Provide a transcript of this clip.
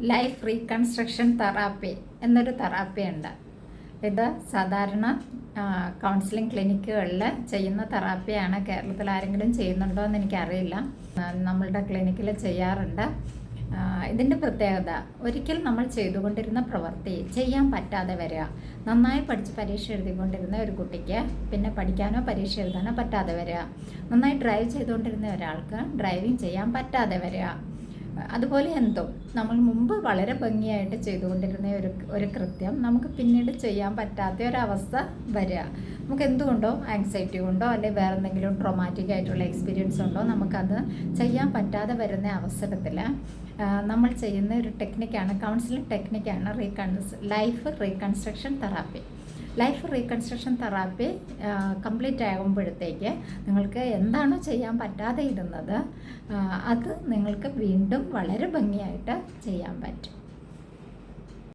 Life reconstruction therapy എന്നൊരു therapy ഉണ്ട് ഇത് സാധാരണ കൗൺസിലിംഗ് ക്ലിനിക്കുകളിൽ ചെയ്യുന്ന തെറാപ്പിയാണ്. കേരളത്തിൽ ആരെങ്കിലും ചെയ്യുന്നുണ്ടോ എന്ന് എനിക്കറിയില്ല. നമ്മളുടെ ക്ലിനിക്കിൽ ചെയ്യാറുണ്ട്. ഇതിന്റെ പ്രത്യേകത ഒരിക്കൽ നമ്മൾ ചെയ്തുകൊണ്ടിരുന്ന പ്രവൃത്തി ചെയ്യാൻ പറ്റാതെ വരിക. നന്നായി പഠിച്ച് പരീക്ഷ എഴുതിക്കൊണ്ടിരുന്ന ഒരു കുട്ടിക്ക് പിന്നെ പഠിക്കാനോ പരീക്ഷ എഴുതാനോ പറ്റാതെ വരിക. നന്നായി ഡ്രൈവ് ചെയ്തുകൊണ്ടിരുന്ന ഒരാൾക്ക് ഡ്രൈവിംഗ് ചെയ്യാൻ പറ്റാതെ വരിക. അതുപോലെ എന്തോ നമ്മൾ മുമ്പ് വളരെ ഭംഗിയായിട്ട് ചെയ്തുകൊണ്ടിരുന്ന ഒരു ഒരു കൃത്യം നമുക്ക് പിന്നീട് ചെയ്യാൻ പറ്റാത്ത ഒരവസ്ഥ വരിക. നമുക്ക് എന്തുകൊണ്ടോ ആങ്സൈറ്റി കൊണ്ടോ അല്ലെങ്കിൽ വേറെ എന്തെങ്കിലും ട്രോമാറ്റിക് ആയിട്ടുള്ള എക്സ്പീരിയൻസ് ഉണ്ടോ നമുക്കത് ചെയ്യാൻ പറ്റാതെ വരുന്ന അവസരത്തിൽ നമ്മൾ ചെയ്യുന്ന ഒരു ടെക്നിക്കാണ് കൗൺസിലിംഗ് ടെക്നിക്കാണ് റീകൺസ് life reconstruction therapy life reconstruction therapy complete ആകുമ്പോഴത്തേക്ക് നിങ്ങൾക്ക് എന്താണോ ചെയ്യാൻ പറ്റാതെ ഇരുന്നത് അത് നിങ്ങൾക്ക് വീണ്ടും വളരെ ഭംഗിയായിട്ട് ചെയ്യാൻ പറ്റും.